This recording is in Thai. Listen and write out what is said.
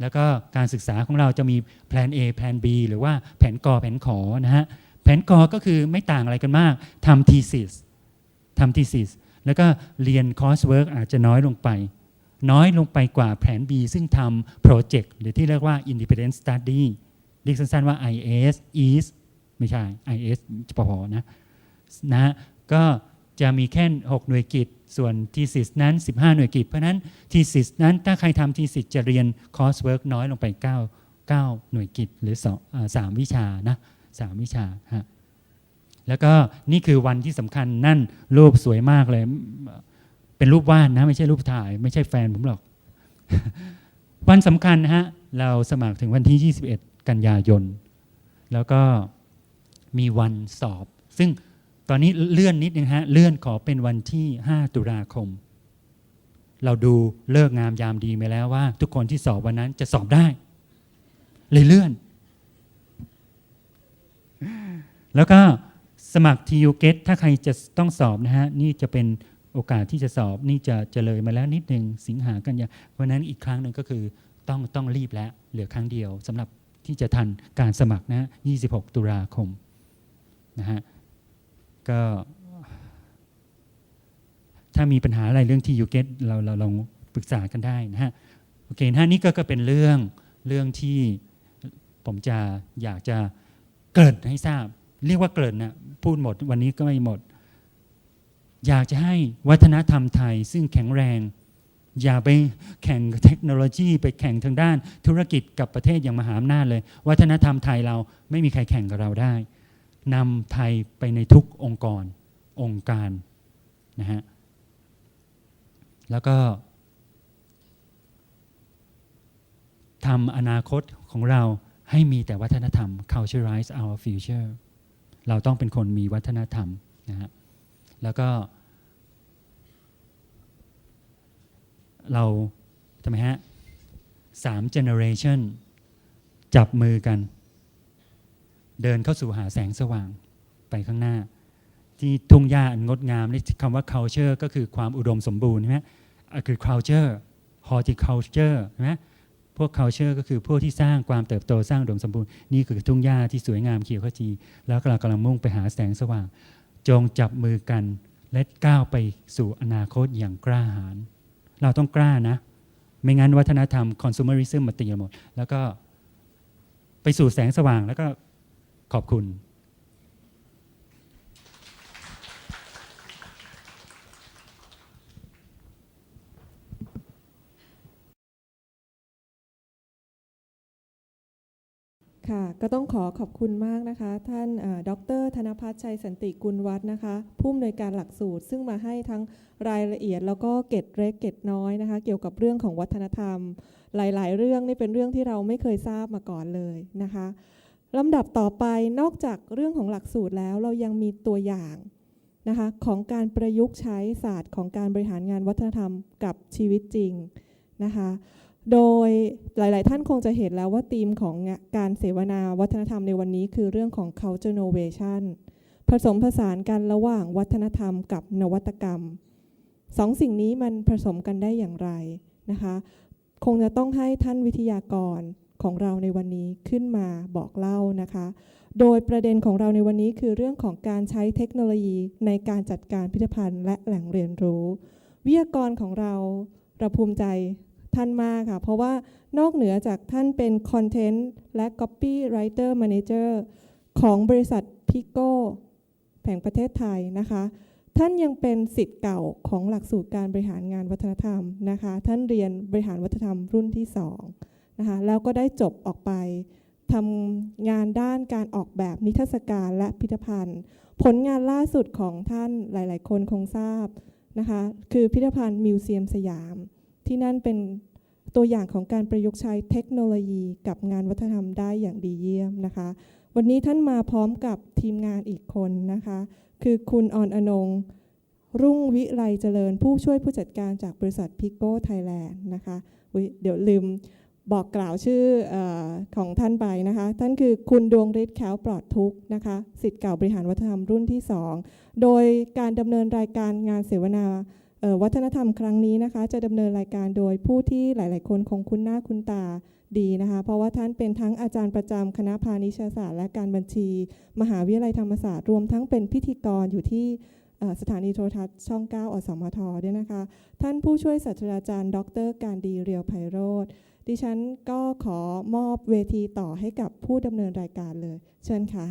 แล้วก็การศึกษาของเราจะมีแผน A แผน B หรือว่าแผนกอแผนขอนะฮะแผนกอก็คือไม่ต่างอะไรกันมากทำ thesis ทำ thesis แล้วก็เรียน coursework อาจจะน้อยลงไป น้อยลงไปกว่าแผน B ซึ่งทำ project หรือที่เรียกว่า independent study เรียกสั้นๆว่า IS is ไม่ใช่ IS ปพนะนะฮะก็ จะมีแค่ 6 หน่วยกิจ ส่วน thesis นั้น 15 หน่วยกิจ เพราะนั้น thesis นั้นถ้าใครทำ thesis จะเรียน coursework น้อยลงไป 9 9 หน่วยกิจหรือ2อ่า3วิชานะ3วิชาฮะแล้วก็นี่คือวันที่สำคัญนั่นรูปสวยมากเลย เป็นรูปวาดนะไม่ใช่รูปถ่าย ไม่ใช่แฟนผมหรอก วันสำคัญนะฮะเราสมัครถึงวันที่ 21 กันยายน แล้วก็มีวันสอบ ซึ่ง ตอนนี้เลื่อนนิดนึงฮะเลื่อนขอเป็นวันที่ 5 ตุลาคม เราดูเลิกงามยามดีมาแล้วว่า ทุกคนที่สอบวันนั้นจะสอบได้ เลยเลื่อน แล้วก็สมัคร TU Get ถ้าใครจะต้องสอบนะฮะ นี่จะเป็นโอกาสที่จะสอบนี่จะจะเลยมาแล้วนิดนึงสิงหากันยาวันนั้นอีกครั้งหนึ่งก็คือต้องต้องรีบแล้วเหลือครั้งเดียวสำหรับที่จะทันการสมัครนะฮะ26 ตุลาคมนะฮะ ก็ถ้ามีปัญหาอะไรเรื่องที่ยูเกตเราเราลองปรึกษากันได้นะฮะโอเคนะฮะนี่ก็ก็เป็นเรื่องเรื่องที่ผมจะอยากจะเกริ่นให้ทราบ เรียกว่าเกริ่นนะพูดหมดวันนี้ก็ไม่หมด อยากจะให้วัฒนธรรมไทย ซึ่งแข็งแรง อย่าไปแข่งเทคโนโลยี ไปแข่งทางด้านธุรกิจกับประเทศอย่างมหาอำนาจเลย วัฒนธรรมไทยเราไม่มีใครแข่งกับเราได้ นำไทยไปในทุกองค์กรองค์การนะฮะแล้วก็ทำอนาคตของเราให้มีแต่วัฒนธรรม culturalize our future เราต้องเป็นคนมีวัฒนธรรมนะฮะแล้วก็ เราทำไมฮะสาม generation จับมือกัน เดินเข้าสู่หาแสงสว่างไปข้างหน้า ที่ทุ่งหญ้าอันงดงามนี่คำว่า culture ก็คือความอุดมสมบูรณ์ใช่ไหมคือ culture horticulture ใช่ไหมพวก culture ก็คือพวกที่สร้างความเติบโตสร้างอุดมสมบูรณ์นี่คือทุ่งหญ้าที่สวยงามเขียวขจี แล้วเรากำลังมุ่งไปหาแสงสว่าง จงจับมือกันและก้าวไปสู่อนาคตอย่างกล้าหาญเราต้องกล้านะ ไม่งั้นวัฒนธรรม consumerism มาตีหมด แล้วก็ไปสู่แสงสว่างแล้วก็ ขอบคุณ ค่ะ ก็ต้องขอขอบคุณมากนะคะ ท่านดร ธนพัฒน์ชัยสันติกุลวัฒน์นะคะ ผู้อำนวยการหลักสูตร ซึ่งมาให้ทั้งรายละเอียดแล้วก็เกร็ดเล็กเกร็ดน้อยนะคะ เกี่ยวกับเรื่องของวัฒนธรรม หลาย ๆ เรื่องนี่เป็นเรื่องที่เราไม่เคยทราบมาก่อนเลยนะคะ ลำดับต่อไปนอกจากเรื่องของหลักสูตรแล้วเรายังมีตัวอย่างนะคะของการประยุกต์ใช้ศาสตร์ของการบริหารงานวัฒนธรรมกับชีวิตจริงนะคะโดยหลาย ๆ ท่านคงจะเห็นแล้วว่าธีมของการเสวนาวัฒนธรรมในวันนี้คือเรื่องของ culture innovation ผสมผสานกันระหว่างวัฒนธรรมกับนวัตกรรมสองสิ่งนี้มันผสมกันได้อย่างไรนะคะ คงจะต้องให้ท่านวิทยากร ของเราในวันนี้ขึ้นมาบอกเล่านะคะ โดยประเด็นของเราในวันนี้คือเรื่องของการใช้เทคโนโลยีในการจัดการพิพิธภัณฑ์ และแหล่งเรียนรู้ วิทยากรของเราเราภูมิใจท่านมากค่ะ เพราะว่านอกเหนือจากท่านเป็น Content และ Copywriter Manager ของบริษัทพิโก้แห่งประเทศไทยนะคะ ท่านยังเป็นสิทธิ์เก่าของหลักสูตรการบริหารงานวัฒนธรรมนะคะ ท่านเรียนบริหารวัฒนธรรมรุ่นที่ 2 นะคะแล้วก็ได้จบออกไปทำงานด้านการออกแบบนิทรรศการและพิพิธภัณฑ์ ผลงานล่าสุดของท่านหลาย ๆ คนคงทราบนะคะคือพิพิธภัณฑ์มิวเซียมสยาม ที่นั่นเป็นตัวอย่างของการประยุกต์ใช้เทคโนโลยีกับงานวัฒนธรรมได้อย่างดีเยี่ยมนะคะ วันนี้ท่านมาพร้อมกับทีมงานอีกคนนะคะ คือคุณออนอนง รุ่งวิไลเจริญผู้ช่วยผู้จัดการจากบริษัทพิโก้ไทยแลนด์นะคะเดี๋ยวลืม บอกกล่าวชื่ออของท่านไปนะคะ ท่านคือคุณดวงฤทธิ์แค้วปลอดทุกนะคะสิทธิ์เก่าบริหารวัฒนธรรมรุ่นที่ 2 โดยการดำเนินรายการงานเสวนาวัฒนธรรมครั้งนี้นะคะ จะดำเนินรายการโดยผู้ที่หลาย ๆ คนคงคุ้นหน้าคุ้นตาดีนะคะ เพราะว่าท่านเป็นทั้งอาจารย์ประจำคณะพาณิชยศาสตร์และการบัญชี มหาวิทยาลัยธรรมศาสตร์รวมทั้งเป็นพิธีกรอยู่ที่สถานีโทรทัศน์ช่อง 9 อสมทด้วยนะคะ ท่านผู้ช่วยศาสตราจารย์ ดร การดีเรียวไพโรธ ดิฉันก็ขอมอบเวทีต่อให้กับผู้ดำเนินรายการเลย เชิญค่ะ